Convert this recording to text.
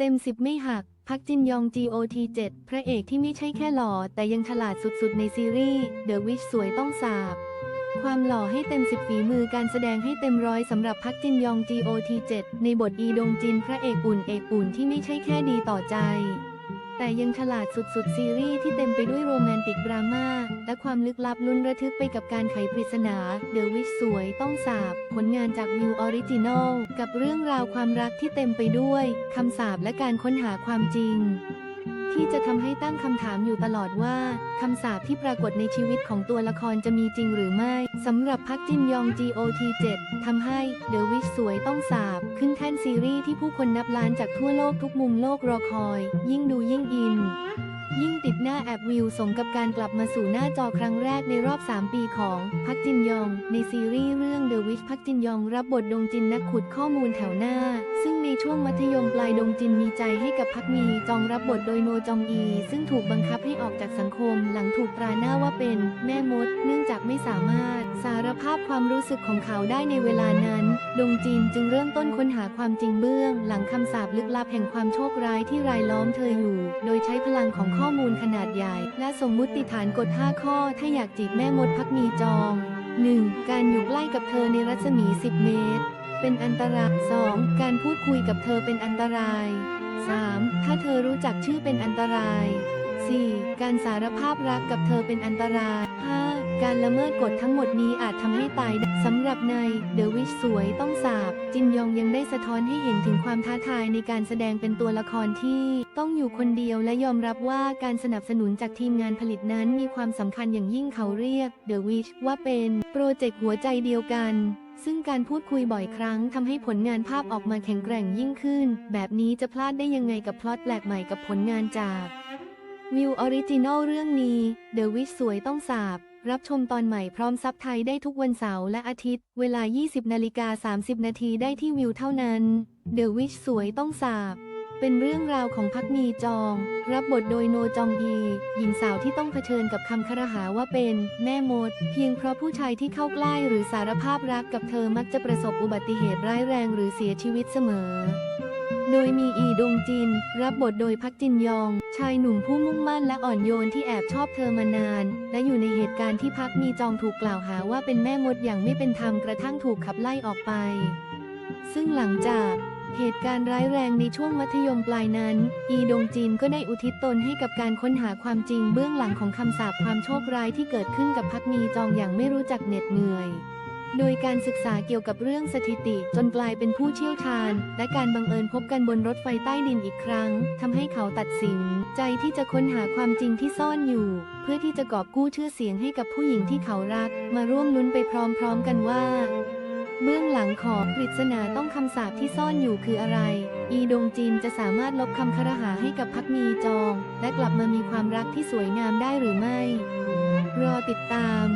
เต็มสิบไม่หัก พักจินยอง GOT 7 พระเอกที่ไม่ใช่แค่หล่อ แต่ยังฉลาดสุดๆ ในซีรีส์ The Witch สวยต้องสาบ ความหล่อให้เต็มสิบฝีมือการแสดงให้เต็มร้อยสำหรับพักจินยอง GOT 7 ในบทอีดงจินพระเอกอุ่นเอกอุ่นที่ไม่ใช่แค่ดีต่อใจ แต่ยังฉลาดสุดๆ ซีรีส์ที่เต็มไปด้วยโรแมนติกดราม่า และความลึกลับลุ้นระทึกไปกับการไขปริศนา เดอะวิชสวยต้องสาบ ผลงานจากวิวออริจินอล กับเรื่องราวความรักที่เต็มไปด้วยคำสาบและการค้นหาความจริง ที่จะทำให้ตั้งคำถามอยู่ตลอดว่าคำสาปที่ปรากฏในชีวิตของตัวละครจะมีจริงหรือไม่สำหรับพักจินยอง GOT 7 ทำให้ The Witch สวยต้องสาบ ขึ้นแท่นซีรีส์ที่ผู้คนนับล้านจากทั่วโลกทุกมุมโลกรอคอย ยิ่งดูยิ่งอิน ยิ่งติดหน้าแอบวิวสมกับการกลับมาสู่หน้าจอครั้งแรกในรอบ 3 ปีของพักจินยอง ในซีรีส์เรื่อง The Witch พักจินยองรับบทดงจินนักขุดข้อมูลแถวหน้า ซึ่งในช่วงมัธยมปลายดงจินมีใจให้กับพักมีจองรับบทโดยโนจองอี ซึ่งถูกบังคับให้ออกจากสังคม หลังถูกตราหน้าว่าเป็น แม่มด เนื่องจากไม่สามารถ สารภาพความรู้สึกของเขาได้ในเวลานั้น ดงจินจึงเริ่มต้นค้นหาความจริงเบื้อง หลังคำสาปลึกลับแห่งความโชคร้ายที่รายล้อมเธออยู่ โดยใช้พลังของข้อข้อมูลขนาดใหญ่ และสมมุติฐานกฎ 5 ข้อ ถ้าอยากจีบแม่มดพักมีจอง 1. การอยู่ใกล้กับเธอในรัศมี 10 เมตร เป็นอันตราย 2. การพูดคุยกับเธอเป็นอันตราย 3. ถ้าเธอรู้จักชื่อเป็นอันตราย 4. การสารภาพรักกับเธอเป็นอันตราย 5. การละเมิดกฎทั้งหมดนี้อาจทำให้ตายสำหรับใน The Witch สวยต้องสาบ จินยองยังได้สะท้อนให้เห็นถึงความท้าทายในการแสดงเป็นตัวละครที่ ต้องอยู่คนเดียวและยอมรับว่าการสนับสนุนจากทีมงานผลิตนั้นมีความสำคัญอย่างยิ่งเขาเรียก The Witch ว่าเป็นโปรเจกต์หัวใจเดียวกันซึ่งการพูดคุยบ่อยครั้งทำให้ผลงานภาพออกมาแข็งแกร่งยิ่งขึ้น แบบนี้จะพลาดได้ยังไงกับพล็อตแปลกใหม่กับผลงานจาก วิวออริจินอลเรื่องนี้ The Witch สวยต้องสาบ รับชมตอนใหม่พร้อมซับไทยได้ทุกวันเสาร์และอาทิตย์ เวลา 20นาฬิกา30 นาทีได้ที่วิวเท่านั้น The Witch สวยต้องสาบ เป็นเรื่องราวของพักมีจอง รับบทโดยโนจองอีหญิงสาวที่ต้องเผชิญกับคำครหาว่าเป็น แม่มด เพียงเพราะผู้ชายที่เข้าใกล้หรือสารภาพรักกับเธอมักจะประสบอุบัติเหตุร้ายแรงหรือเสียชีวิตเสมอ โดยมีอีดงจิน รับบทโดยพักจินยอง ชายหนุ่มผู้มุ่งมั่นและอ่อนโยนที่แอบชอบเธอมานาน และอยู่ในเหตุการณ์ที่พักมีจองถูกกล่าวหาว่าเป็นแม่มดอย่างไม่เป็นธรรมกระทั่งถูกขับไล่ออกไป ซึ่งหลังจากเหตุการณ์ร้ายแรงในช่วงมัธยมปลายนั้น อีดงจินก็ได้อุทิศตนให้กับการค้นหาความจริงเบื้องหลังของคำสาปความโชคร้ายที่เกิดขึ้นกับพักมีจองอย่างไม่รู้จักเหน็ดเหนื่อย โดยการศึกษาเกี่ยวกับเรื่องสถิติ จนกลายเป็นผู้เชี่ยวชาญ และการบังเอิญพบกันบนรถไฟใต้ดินอีกครั้งทำให้เขาตัดสิน ใจที่จะค้นหาความจริงที่ซ่อนอยู่ เพื่อที่จะกอบกู้ชื่อเสียงให้กับผู้หญิงที่เขารัก มาร่วมลุ้นไปพร้อมๆกันว่า เบื้องหลังของปริศนาต้องคำสาปที่ซ่อนอยู่คืออะไร อีดงจินจะสามารถลบคำคารหาให้กับพักมีจอง และกลับมามีความรักที่สวยงามได้หรือไม่ รอติดตาม